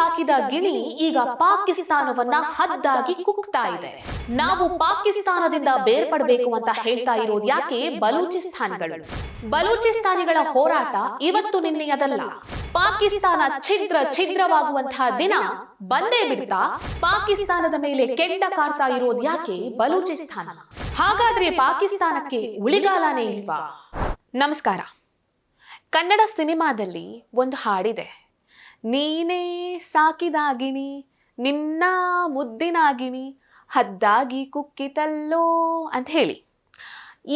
ಸಾಕಿದ ಗಿಣಿ ಈಗ ಪಾಕಿಸ್ತಾನವನ್ನ ಹದ್ದಾಗಿ ಕುಕ್ತಾ ಇದೆ. ನಾವು ಪಾಕಿಸ್ತಾನದಿಂದ ಬೇರ್ಪಡಬೇಕು ಅಂತ ಹೇಳ್ತಾ ಇರೋದು ಯಾಕೆ? ಬಲೂಚಿಸ್ತಾನಗಳು. ಬಲೂಚಿಸ್ತಾನಿಗಳ ಹೋರಾಟ ಇವತ್ತು ನಿನ್ನೆಯದಲ್ಲ. ಪಾಕಿಸ್ತಾನ ಛಿದ್ರ ಛಿದ್ರವಾಗುವಂತಹ ದಿನ ಬಂದೇ ಬಿಡ್ತಾ ಪಾಕಿಸ್ತಾನದ ಮೇಲೆ ಕೆಂಡ ಕಾರ್ತಾ ಇರೋದು ಯಾಕೆ? ಬಲೂಚಿಸ್ತಾನ. ಹಾಗಾದ್ರೆ ಪಾಕಿಸ್ತಾನಕ್ಕೆ ಉಳಿಗಾಲನೇ ಇಲ್ವಾ? ನಮಸ್ಕಾರ. ಕನ್ನಡ ಸಿನಿಮಾದಲ್ಲಿ ಒಂದು ಹಾಡಿದೆ. ನೀನೇ ಸಾಕಿದಾಗಿಣಿ, ನಿನ್ನ ಮುದ್ದಿನಾಗಿಣಿ, ಹದ್ದಾಗಿ ಕುಕ್ಕಿತಲ್ಲೋ ಅಂತ ಹೇಳಿ.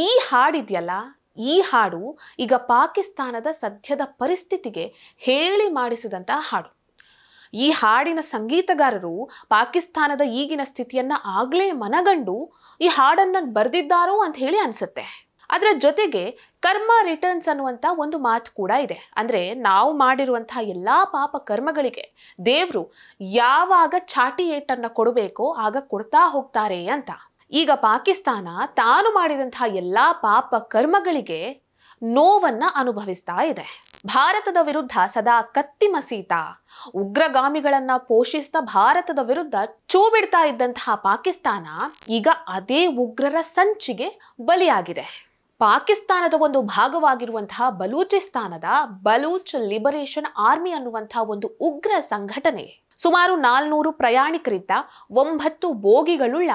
ಈ ಹಾಡಿದೆಯಲ್ಲ, ಈ ಹಾಡು ಈಗ ಪಾಕಿಸ್ತಾನದ ಸದ್ಯದ ಪರಿಸ್ಥಿತಿಗೆ ಹೇಳಿ ಮಾಡಿಸಿದಂತಹ ಹಾಡು. ಈ ಹಾಡಿನ ಸಂಗೀತಗಾರರು ಪಾಕಿಸ್ತಾನದ ಈಗಿನ ಸ್ಥಿತಿಯನ್ನು ಆಗಲೇ ಮನಗಂಡು ಈ ಹಾಡನ್ನು ಬರೆದಿದ್ದಾರೋ ಅಂತ ಹೇಳಿ ಅನ್ಸುತ್ತೆ. ಅದರ ಜೊತೆಗೆ ಕರ್ಮ ರಿಟರ್ನ್ಸ್ ಅನ್ನುವಂಥ ಒಂದು ಮಾತು ಕೂಡ ಇದೆ. ಅಂದರೆ ನಾವು ಮಾಡಿರುವಂತಹ ಎಲ್ಲ ಪಾಪ ಕರ್ಮಗಳಿಗೆ ದೇವರು ಯಾವಾಗ ಚಾಟಿ ಏಟನ್ನು ಕೊಡಬೇಕೋ ಆಗ ಕೊಡ್ತಾ ಹೋಗ್ತಾರೆ ಅಂತ. ಈಗ ಪಾಕಿಸ್ತಾನ ತಾನು ಮಾಡಿದಂತಹ ಎಲ್ಲ ಪಾಪ ಕರ್ಮಗಳಿಗೆ ನೋವನ್ನು ಅನುಭವಿಸ್ತಾ ಇದೆ. ಭಾರತದ ವಿರುದ್ಧ ಸದಾ ಕತ್ತಿ ಮಸೀತ ಉಗ್ರಗಾಮಿಗಳನ್ನ ಪೋಷಿಸ್ತಾ ಭಾರತದ ವಿರುದ್ಧ ಚೂ ಬಿಡ್ತಾ ಇದ್ದಂತಹ ಪಾಕಿಸ್ತಾನ ಈಗ ಅದೇ ಉಗ್ರರ ಸಂಚಿಗೆ ಬಲಿಯಾಗಿದೆ. ಪಾಕಿಸ್ತಾನದ ಒಂದು ಭಾಗವಾಗಿರುವಂತಹ ಬಲೂಚಿಸ್ತಾನದ ಬಲೂಚ್ ಲಿಬರೇಷನ್ ಆರ್ಮಿ ಅನ್ನುವಂತಹ ಒಂದು ಉಗ್ರ ಸಂಘಟನೆ ಸುಮಾರು ನಾಲ್ನೂರು ಪ್ರಯಾಣಿಕರಿದ್ದ ಒಂಬತ್ತು ಬೋಗಿಗಳುಳ್ಳ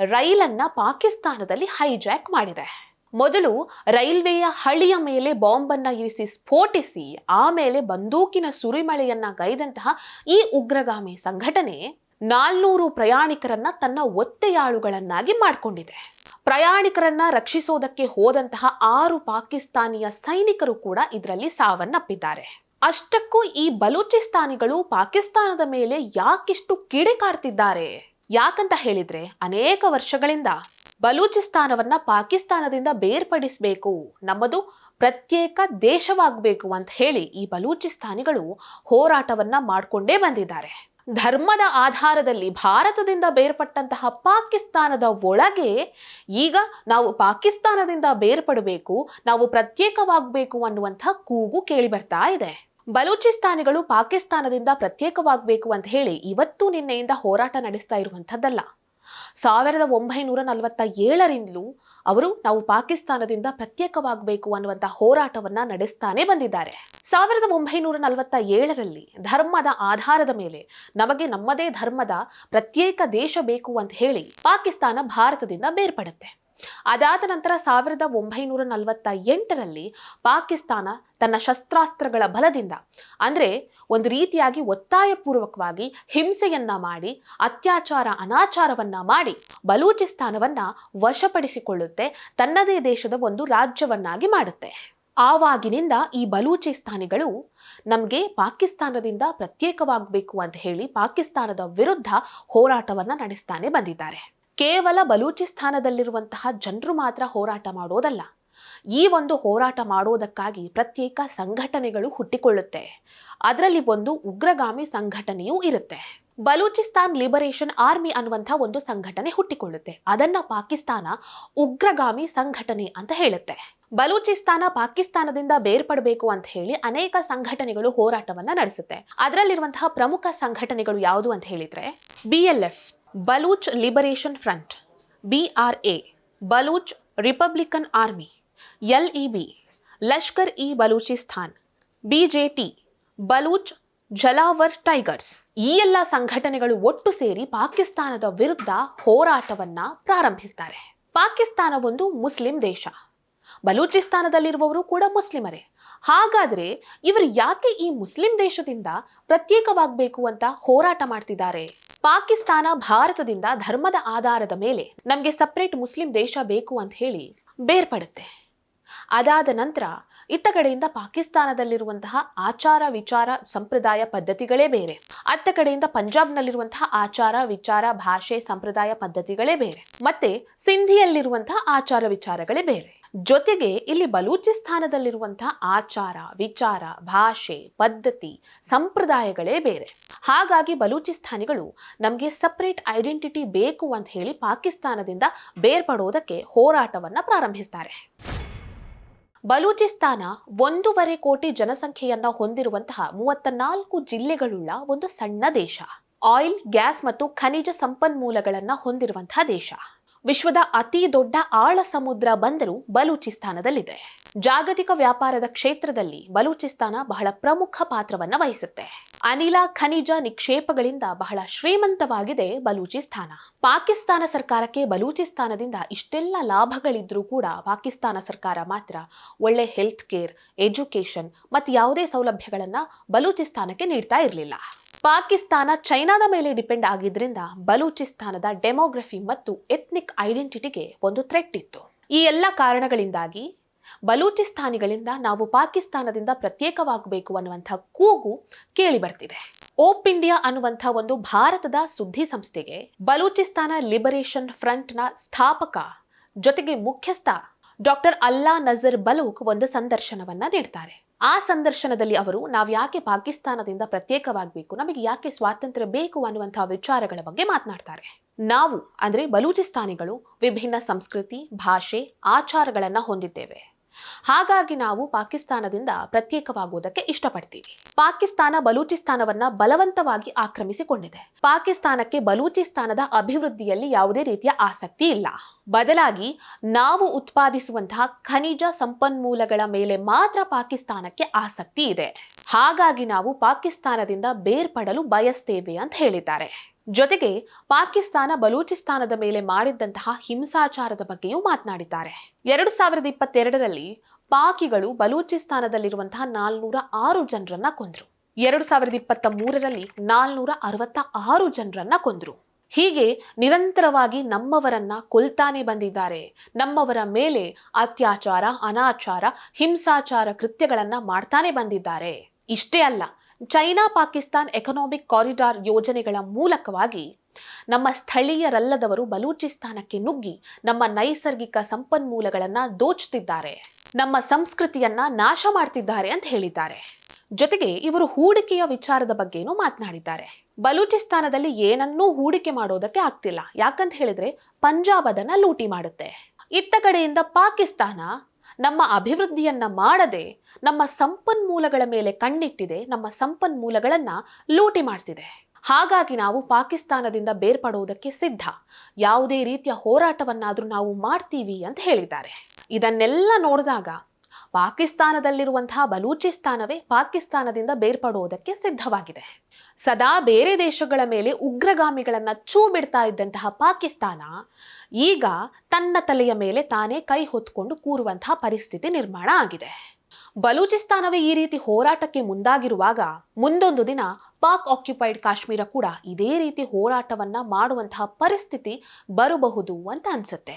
ರೈಲನ್ನ ಪಾಕಿಸ್ತಾನದಲ್ಲಿ ಹೈಜಾಕ್ ಮಾಡಿದೆ. ಮೊದಲು ರೈಲ್ವೆಯ ಹಳಿಯ ಮೇಲೆ ಬಾಂಬನ್ನ ಇರಿಸಿ ಸ್ಫೋಟಿಸಿ, ಆಮೇಲೆ ಬಂದೂಕಿನ ಸುರಿಮಳೆಯನ್ನ ಗೈದಂತಹ ಈ ಉಗ್ರಗಾಮಿ ಸಂಘಟನೆ ನಾಲ್ನೂರು ಪ್ರಯಾಣಿಕರನ್ನ ತನ್ನ ಒತ್ತೆಯಾಳುಗಳನ್ನಾಗಿ ಮಾಡಿಕೊಂಡಿದೆ. ಪ್ರಯಾಣಿಕರನ್ನ ರಕ್ಷಿಸೋದಕ್ಕೆ ಹೋದಂತಹ ಆರು ಪಾಕಿಸ್ತಾನಿಯ ಸೈನಿಕರು ಕೂಡ ಇದರಲ್ಲಿ ಸಾವನ್ನಪ್ಪಿದ್ದಾರೆ. ಅಷ್ಟಕ್ಕೂ ಈ ಬಲೂಚಿಸ್ತಾನಿಗಳು ಪಾಕಿಸ್ತಾನದ ಮೇಲೆ ಯಾಕಿಷ್ಟು ಕಿಡಿಕಾಡ್ತಿದ್ದಾರೆ ಯಾಕಂತ ಹೇಳಿದ್ರೆ ಅನೇಕ ವರ್ಷಗಳಿಂದ ಬಲೂಚಿಸ್ತಾನವನ್ನ ಪಾಕಿಸ್ತಾನದಿಂದ ಬೇರ್ಪಡಿಸಬೇಕು, ನಮ್ಮದು ಪ್ರತ್ಯೇಕ ದೇಶವಾಗಬೇಕು ಅಂತ ಹೇಳಿ ಈ ಬಲೂಚಿಸ್ತಾನಿಗಳು ಹೋರಾಟವನ್ನ ಮಾಡಿಕೊಂಡೇ ಬಂದಿದ್ದಾರೆ. ಧರ್ಮದ ಆಧಾರದಲ್ಲಿ ಭಾರತದಿಂದ ಬೇರ್ಪಟ್ಟಂತಹ ಪಾಕಿಸ್ತಾನದ ಒಳಗೆ ಈಗ ನಾವು ಪಾಕಿಸ್ತಾನದಿಂದ ಬೇರ್ಪಡಬೇಕು, ನಾವು ಪ್ರತ್ಯೇಕವಾಗಬೇಕು ಅನ್ನುವಂಥ ಕೂಗು ಕೇಳಿ ಬರ್ತಾ ಇದೆ. ಬಲೂಚಿಸ್ತಾನಿಗಳು ಪಾಕಿಸ್ತಾನದಿಂದ ಪ್ರತ್ಯೇಕವಾಗಬೇಕು ಅಂತ ಹೇಳಿ ಇವತ್ತು ನಿನ್ನೆಯಿಂದ ಹೋರಾಟ ನಡೆಸ್ತಾ ಇರುವಂಥದ್ದಲ್ಲ. ಸಾವಿರದ ಒಂಬೈನೂರ ನಲವತ್ತ ಏಳರಿಂದಲೂ ಅವರು ನಾವು ಪಾಕಿಸ್ತಾನದಿಂದ ಪ್ರತ್ಯೇಕವಾಗಬೇಕು ಅನ್ನುವಂಥ ಹೋರಾಟವನ್ನ ನಡೆಸ್ತಾನೆ ಬಂದಿದ್ದಾರೆ. ಸಾವಿರದ ಒಂಬೈನೂರ ನಲವತ್ತ ಏಳರಲ್ಲಿ ಧರ್ಮದ ಆಧಾರದ ಮೇಲೆ ನಮಗೆ ನಮ್ಮದೇ ಧರ್ಮದ ಪ್ರತ್ಯೇಕ ದೇಶ ಬೇಕು ಅಂತ ಹೇಳಿ ಪಾಕಿಸ್ತಾನ ಭಾರತದಿಂದ ಬೇರ್ಪಡುತ್ತೆ. ಅದಾದ ನಂತರ ಸಾವಿರದ ಒಂಬೈನೂರ ನಲವತ್ತ ಎಂಟರಲ್ಲಿ ಪಾಕಿಸ್ತಾನ ತನ್ನ ಶಸ್ತ್ರಾಸ್ತ್ರಗಳ ಬಲದಿಂದ, ಅಂದರೆ ಒಂದು ರೀತಿಯಾಗಿ ಒತ್ತಾಯಪೂರ್ವಕವಾಗಿ ಹಿಂಸೆಯನ್ನ ಮಾಡಿ, ಅತ್ಯಾಚಾರ ಅನಾಚಾರವನ್ನ ಮಾಡಿ ಬಲೂಚಿಸ್ತಾನವನ್ನ ವಶಪಡಿಸಿಕೊಳ್ಳುತ್ತೆ, ತನ್ನದೇ ದೇಶದ ಒಂದು ರಾಜ್ಯವನ್ನಾಗಿ ಮಾಡುತ್ತೆ. ಆವಾಗಿನಿಂದ ಈ ಬಲೂಚಿಸ್ತಾನಿಗಳು ನಮಗೆ ಪಾಕಿಸ್ತಾನದಿಂದ ಪ್ರತ್ಯೇಕವಾಗಬೇಕು ಅಂತ ಹೇಳಿ ಪಾಕಿಸ್ತಾನದ ವಿರುದ್ಧ ಹೋರಾಟವನ್ನ ನಡೆಸ್ತಾನೆ ಬಂದಿದ್ದಾರೆ. ಕೇವಲ ಬಲೂಚಿಸ್ತಾನದಲ್ಲಿರುವಂತಹ ಜನರು ಮಾತ್ರ ಹೋರಾಟ ಮಾಡೋದಲ್ಲ. ಈ ಒಂದು ಹೋರಾಟ ಮಾಡೋದಕ್ಕಾಗಿ ಪ್ರತ್ಯೇಕ ಸಂಘಟನೆಗಳು ಹುಟ್ಟಿಕೊಳ್ಳುತ್ತೆ. ಅದರಲ್ಲಿ ಒಂದು ಉಗ್ರಗಾಮಿ ಸಂಘಟನೆಯೂ ಇರುತ್ತೆ. ಬಲೂಚಿಸ್ತಾನ್ ಲಿಬರೇಷನ್ ಆರ್ಮಿ ಅನ್ನುವಂಥ ಒಂದು ಸಂಘಟನೆ ಹುಟ್ಟಿಕೊಳ್ಳುತ್ತೆ. ಅದನ್ನ ಪಾಕಿಸ್ತಾನ ಉಗ್ರಗಾಮಿ ಸಂಘಟನೆ ಅಂತ ಹೇಳುತ್ತೆ. ಬಲೂಚಿಸ್ತಾನ ಪಾಕಿಸ್ತಾನದಿಂದ ಬೇರ್ಪಡಬೇಕು ಅಂತ ಹೇಳಿ ಅನೇಕ ಸಂಘಟನೆಗಳು ಹೋರಾಟವನ್ನ ನಡೆಸುತ್ತೆ. ಅದರಲ್ಲಿರುವಂತಹ ಪ್ರಮುಖ ಸಂಘಟನೆಗಳು ಯಾವುದು ಅಂತ ಹೇಳಿದ್ರೆ BLF L F. Baloch Liberation Front, B R A, Baloch Republican Army, L E B, Lashkar e Balochistan B J T, Baloch Jhalawan Tigers ಈ ಎಲ್ಲ ಸಂಘಟನೆಗಳು ಒಟ್ಟು ಸೇರಿ ಪಾಕಿಸ್ತಾನದ ವಿರುದ್ಧ ಹೋರಾಟವನ್ನ ಪ್ರಾರಂಭಿಸ್ತಾರೆ ಪಾಕಿಸ್ತಾನ ಒಂದು ಮುಸ್ಲಿಂ ದೇಶ. ಬಲೂಚಿಸ್ತಾನದಲ್ಲಿರುವವರು ಕೂಡ ಮುಸ್ಲಿಮರೇ. ಹಾಗಾದ್ರೆ ಇವರು ಯಾಕೆ ಈ ಮುಸ್ಲಿಂ ದೇಶದಿಂದ ಪ್ರತ್ಯೇಕವಾಗಬೇಕು ಅಂತ ಹೋರಾಟ ಮಾಡ್ತಿದ್ದಾರೆ? ಪಾಕಿಸ್ತಾನ ಭಾರತದಿಂದ ಧರ್ಮದ ಆಧಾರದ ಮೇಲೆ ನಮಗೆ ಸಪ್ರೇಟ್ ಮುಸ್ಲಿಂ ದೇಶ ಬೇಕು ಅಂತ ಹೇಳಿ ಬೇರ್ಪಡುತ್ತೆ. ಅದಾದ ನಂತರ ಇತ್ತ ಕಡೆಯಿಂದ ಪಾಕಿಸ್ತಾನದಲ್ಲಿರುವಂತಹ ಆಚಾರ ವಿಚಾರ ಸಂಪ್ರದಾಯ ಪದ್ಧತಿಗಳೇ ಬೇರೆ. ಅತ್ತ ಕಡೆಯಿಂದ ಪಂಜಾಬ್ನಲ್ಲಿರುವಂತಹ ಆಚಾರ ವಿಚಾರ ಭಾಷೆ ಸಂಪ್ರದಾಯ ಪದ್ಧತಿಗಳೇ ಬೇರೆ. ಮತ್ತೆ ಸಿಂಧಿಯಲ್ಲಿರುವಂತಹ ಆಚಾರ ವಿಚಾರಗಳೇ ಬೇರೆ. ಜೊತೆಗೆ ಇಲ್ಲಿ ಬಲೂಚಿಸ್ತಾನದಲ್ಲಿರುವಂತಹ ಆಚಾರ ವಿಚಾರ ಭಾಷೆ ಪದ್ಧತಿ ಸಂಪ್ರದಾಯಗಳೇ ಬೇರೆ. ಹಾಗಾಗಿ ಬಲೂಚಿಸ್ತಾನಿಗಳು ನಮಗೆ ಸಪ್ರೇಟ್ ಐಡೆಂಟಿಟಿ ಬೇಕು ಅಂತ ಹೇಳಿ ಪಾಕಿಸ್ತಾನದಿಂದ ಬೇರ್ಪಡೋದಕ್ಕೆ ಹೋರಾಟವನ್ನು ಪ್ರಾರಂಭಿಸ್ತಾರೆ. ಬಲೂಚಿಸ್ತಾನ ಒಂದೂವರೆ ಕೋಟಿ ಜನಸಂಖ್ಯೆಯನ್ನ ಹೊಂದಿರುವಂತಹ ಮೂವತ್ತ ನಾಲ್ಕು ಜಿಲ್ಲೆಗಳುಳ್ಳ ಒಂದು ಸಣ್ಣ ದೇಶ. ಆಯಿಲ್, ಗ್ಯಾಸ್ ಮತ್ತು ಖನಿಜ ಸಂಪನ್ಮೂಲಗಳನ್ನು ಹೊಂದಿರುವಂತಹ ದೇಶ. ವಿಶ್ವದ ಅತಿ ದೊಡ್ಡ ಆಳ ಸಮುದ್ರ ಬಂದರು ಬಲೂಚಿಸ್ತಾನದಲ್ಲಿದೆ. ಜಾಗತಿಕ ವ್ಯಾಪಾರದ ಕ್ಷೇತ್ರದಲ್ಲಿ ಬಲೂಚಿಸ್ತಾನ ಬಹಳ ಪ್ರಮುಖ ಪಾತ್ರವನ್ನು ವಹಿಸುತ್ತೆ. ಅನಿಲ ಖನಿಜ ನಿಕ್ಷೇಪಗಳಿಂದ ಬಹಳ ಶ್ರೀಮಂತವಾಗಿದೆ ಬಲೂಚಿಸ್ತಾನ. ಪಾಕಿಸ್ತಾನ ಸರ್ಕಾರಕ್ಕೆ ಬಲೂಚಿಸ್ತಾನದಿಂದ ಇಷ್ಟೆಲ್ಲ ಲಾಭಗಳಿದ್ರೂ ಕೂಡ ಪಾಕಿಸ್ತಾನ ಸರ್ಕಾರ ಮಾತ್ರ ಒಳ್ಳೆ ಹೆಲ್ತ್ ಕೇರ್ ಎಜುಕೇಷನ್ ಮತ್ತು ಯಾವುದೇ ಸೌಲಭ್ಯಗಳನ್ನ ಬಲೂಚಿಸ್ತಾನಕ್ಕೆ ನೀಡ್ತಾ ಇರಲಿಲ್ಲ. ಪಾಕಿಸ್ತಾನ ಚೈನಾದ ಮೇಲೆ ಡಿಪೆಂಡ್ ಆಗಿದ್ರಿಂದ ಬಲೂಚಿಸ್ತಾನದ ಡೆಮೋಗ್ರಫಿ ಮತ್ತು ಎಥ್ನಿಕ್ ಐಡೆಂಟಿಟಿಗೆ ಒಂದು ಥ್ರೆಟ್ ಇತ್ತು. ಈ ಎಲ್ಲ ಕಾರಣಗಳಿಂದಾಗಿ ಬಲೂಚಿಸ್ತಾನಿಗಳಿಂದ ನಾವು ಪಾಕಿಸ್ತಾನದಿಂದ ಪ್ರತ್ಯೇಕವಾಗಬೇಕು ಅನ್ನುವಂಥ ಕೂಗು ಕೇಳಿ ಬರ್ತಿದೆ ಓಪ್ ಇಂಡಿಯಾ ಅನ್ನುವಂಥ ಒಂದು ಭಾರತದ ಸುದ್ದಿ ಸಂಸ್ಥೆಗೆ ಬಲೂಚಿಸ್ತಾನ ಲಿಬರೇಷನ್ ಫ್ರಂಟ್ನ ಸ್ಥಾಪಕ ಜೊತೆಗೆ ಮುಖ್ಯಸ್ಥ ಡಾಕ್ಟರ್ ಅಲ್ಲಾ ನಜರ್ ಬಲೂಕ್ ಒಂದು ಸಂದರ್ಶನವನ್ನ ನೀಡ್ತಾರೆ. ಆ ಸಂದರ್ಶನದಲ್ಲಿ ಅವರು, ನಾವು ಯಾಕೆ ಪಾಕಿಸ್ತಾನದಿಂದ ಪ್ರತ್ಯೇಕವಾಗಬೇಕು, ನಮಗೆ ಯಾಕೆ ಸ್ವಾತಂತ್ರ್ಯ ಬೇಕು ಅನ್ನುವಂತಹ ವಿಚಾರಗಳ ಬಗ್ಗೆ ಮಾತನಾಡ್ತಾರೆ. ನಾವು, ಅಂದ್ರೆ ಬಲೂಚಿಸ್ತಾನಿಗಳು, ವಿಭಿನ್ನ ಸಂಸ್ಕೃತಿ, ಭಾಷೆ, ಆಚಾರಗಳನ್ನು ಹೊಂದಿದ್ದೇವೆ. ಹಾಗಾಗಿ ನಾವು ಪಾಕಿಸ್ತಾನದಿಂದ ಪ್ರತ್ಯೇಕವಾಗುವುದಕ್ಕೆ ಇಷ್ಟಪಡ್ತೀವಿ. ಪಾಕಿಸ್ತಾನ ಬಲೂಚಿಸ್ತಾನವನ್ನ ಬಲವಂತವಾಗಿ ಆಕ್ರಮಿಸಿಕೊಂಡಿದೆ. ಪಾಕಿಸ್ತಾನಕ್ಕೆ ಬಲೂಚಿಸ್ತಾನದ ಅಭಿವೃದ್ಧಿಯಲ್ಲಿ ಯಾವುದೇ ರೀತಿಯ ಆಸಕ್ತಿ ಇಲ್ಲ. ಬದಲಾಗಿ ನಾವು ಉತ್ಪಾದಿಸುವಂತಹ ಖನಿಜ ಸಂಪನ್ಮೂಲಗಳ ಮೇಲೆ ಮಾತ್ರ ಪಾಕಿಸ್ತಾನಕ್ಕೆ ಆಸಕ್ತಿ ಇದೆ. ಹಾಗಾಗಿ ನಾವು ಪಾಕಿಸ್ತಾನದಿಂದ ಬೇರ್ಪಡಲು ಬಯಸ್ತೇವೆ ಅಂತ ಹೇಳಿದ್ದಾರೆ. ಜೊತೆಗೆ ಪಾಕಿಸ್ತಾನ ಬಲೂಚಿಸ್ತಾನದ ಮೇಲೆ ಮಾಡಿದ್ದಂತಹ ಹಿಂಸಾಚಾರದ ಬಗ್ಗೆಯೂ ಮಾತನಾಡಿದ್ದಾರೆ. ಎರಡು ಸಾವಿರದ ಇಪ್ಪತ್ತೆರಡರಲ್ಲಿ ಪಾಕಿಗಳು ಬಲೂಚಿಸ್ತಾನದಲ್ಲಿರುವಂತಹ ನಾಲ್ನೂರ ಆರು ಜನರನ್ನ ಕೊಂದ್ರು. ಎರಡು ಸಾವಿರದ ಇಪ್ಪತ್ತ ಮೂರರಲ್ಲಿ ನಾಲ್ನೂರ ಅರವತ್ತ ಆರು ಜನರನ್ನ ಕೊಂದ್ರು. ಹೀಗೆ ನಿರಂತರವಾಗಿ ನಮ್ಮವರನ್ನ ಕೊಲ್ತಾನೆ ಬಂದಿದ್ದಾರೆ. ನಮ್ಮವರ ಮೇಲೆ ಅತ್ಯಾಚಾರ, ಅನಾಚಾರ, ಹಿಂಸಾಚಾರ ಕೃತ್ಯಗಳನ್ನ ಮಾಡ್ತಾನೆ ಬಂದಿದ್ದಾರೆ. ಇಷ್ಟೇ ಅಲ್ಲ ಚೈನಾ ಪಾಕಿಸ್ತಾನ್ ಎಕನಾಮಿಕ್ ಕಾರಿಡಾರ್ ಯೋಜನೆಗಳ ಮೂಲಕವಾಗಿ ನಮ್ಮ ಸ್ಥಳೀಯರಲ್ಲದವರು ಬಲೂಚಿಸ್ತಾನಕ್ಕೆ ನುಗ್ಗಿ ನಮ್ಮ ನೈಸರ್ಗಿಕ ಸಂಪನ್ಮೂಲಗಳನ್ನು ದೋಚುತ್ತಿದ್ದಾರೆ. ನಮ್ಮ ಸಂಸ್ಕೃತಿಯನ್ನ ನಾಶ ಮಾಡ್ತಿದ್ದಾರೆ ಅಂತ ಹೇಳಿದ್ದಾರೆ. ಜೊತೆಗೆ ಇವರು ಹೂಡಿಕೆಯ ವಿಚಾರದ ಬಗ್ಗೆನೂ ಮಾತನಾಡಿದ್ದಾರೆ. ಬಲೂಚಿಸ್ತಾನದಲ್ಲಿ ಏನನ್ನೂ ಹೂಡಿಕೆ ಮಾಡೋದಕ್ಕೆ ಆಗ್ತಿಲ್ಲ. ಯಾಕಂತ ಹೇಳಿದ್ರೆ ಪಂಜಾಬ್ ಅದನ್ನ ಲೂಟಿ ಮಾಡುತ್ತೆ. ಇತ್ತ ಕಡೆಯಿಂದ ಪಾಕಿಸ್ತಾನ ನಮ್ಮ ಅಭಿವೃದ್ಧಿಯನ್ನು ಮಾಡದೆ ನಮ್ಮ ಸಂಪನ್ಮೂಲಗಳ ಮೇಲೆ ಕಣ್ಣಿಟ್ಟಿದೆ, ನಮ್ಮ ಸಂಪನ್ಮೂಲಗಳನ್ನು ಲೂಟಿ ಮಾಡ್ತಿದೆ. ಹಾಗಾಗಿ ನಾವು ಪಾಕಿಸ್ತಾನದಿಂದ ಬೇರ್ಪಡುವುದಕ್ಕೆ ಸಿದ್ಧ. ಯಾವುದೇ ರೀತಿಯ ಹೋರಾಟವನ್ನಾದರೂ ನಾವು ಮಾಡ್ತೀವಿ ಅಂತ ಹೇಳಿದ್ದಾರೆ. ಇದನ್ನೆಲ್ಲ ನೋಡಿದಾಗ ಪಾಕಿಸ್ತಾನದಲ್ಲಿರುವಂತಹ ಬಲೂಚಿಸ್ತಾನವೇ ಪಾಕಿಸ್ತಾನದಿಂದ ಬೇರ್ಪಡುವುದಕ್ಕೆ ಸಿದ್ಧವಾಗಿದೆ. ಸದಾ ಬೇರೆ ದೇಶಗಳ ಮೇಲೆ ಉಗ್ರಗಾಮಿಗಳನ್ನ ಚೂ ಬಿಡ್ತಾ ಇದ್ದಂತಹ ಪಾಕಿಸ್ತಾನ ಈಗ ತನ್ನ ತಲೆಯ ಮೇಲೆ ತಾನೇ ಕೈ ಹೊತ್ಕೊಂಡು ಕೂರುವಂತಹ ಪರಿಸ್ಥಿತಿ ನಿರ್ಮಾಣ ಆಗಿದೆ. ಬಲೂಚಿಸ್ತಾನವೇ ಈ ರೀತಿ ಹೋರಾಟಕ್ಕೆ ಮುಂದಾಗಿರುವಾಗ ಮುಂದೊಂದು ದಿನ ಪಾಕ್ ಆಕ್ಯುಪೈಡ್ ಕಾಶ್ಮೀರ ಕೂಡ ಇದೇ ರೀತಿ ಹೋರಾಟವನ್ನ ಮಾಡುವಂತಹ ಪರಿಸ್ಥಿತಿ ಬರಬಹುದು ಅಂತ ಅನ್ಸುತ್ತೆ.